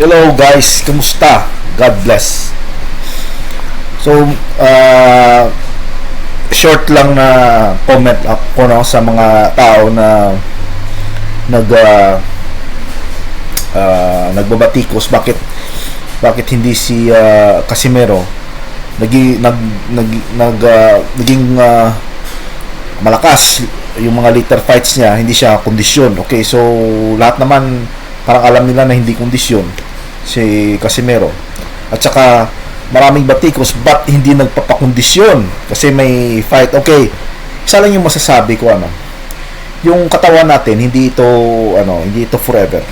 Hello guys, kumusta? God bless. So, uh, short lang na comment ako no, sa mga tao na nag uh, uh, nagbabatikos. Bakit bakit hindi si uh, Casimero? Nagi nag nag, nag uh, naging uh, malakas yung mga later fights niya. Hindi siya kondisyon. Okay so lahat naman parang alam nila na hindi kondisyon si Casimero. At saka maraming batikos but hindi nagpapakondisyon? Kasi may fight. Okay isa lang yung masasabi ko ano. Yung katawan natin hindi ito ano hindi ito forever.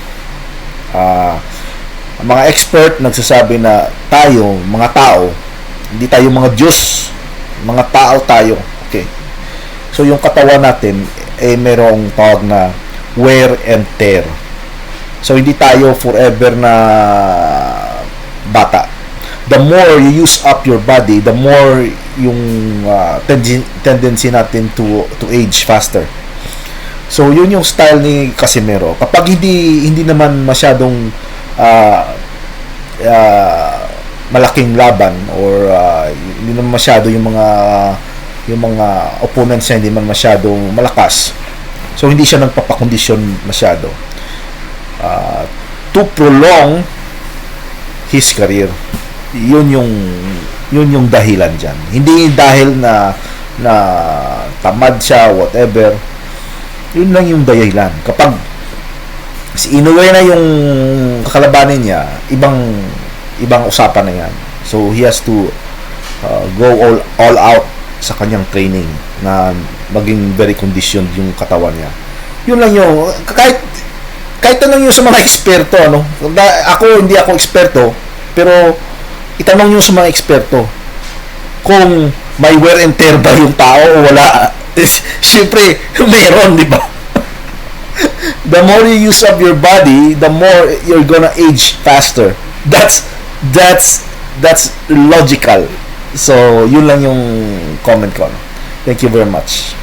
Ah ang mga expert nagsasabi na tayo mga tao hindi tayo mga Diyos. Mga tao tayo. Okay. So yung katawan natin eh merong tawag na wear and tear so hindi tayo forever na bata the more you use up your body the more yung uh, tendency, tendency natin to to age faster So yun yung style ni Casimero. Kapag hindi hindi naman masyadong uh, uh, malaking laban or uh, hindi naman masyado yung mga yung mga opponents niya hindi man masyadong malakas. So hindi siya nagpapakondisyon masyado. Uh, to prolong his career. Yun yung yun yung dahilan diyan. Hindi dahil na na tamad siya whatever yun lang yung dahilan. Kapag si Inoue na yung kakalabanin niya, ibang ibang usapan na yan. So he has to uh, go all all out sa kanyang training na maging very conditioned yung katawan niya. Yun lang yung kahit kahit tanong yung sa mga eksperto ano. Ako hindi ako eksperto, pero itanong yung sa mga eksperto kung may wear and tear ba yung tao o wala Siyempre, meron, di ba? the more you use up your body, the more you're gonna age faster. That's that's that's logical. So, yun lang yung comment ko. Thank you very much.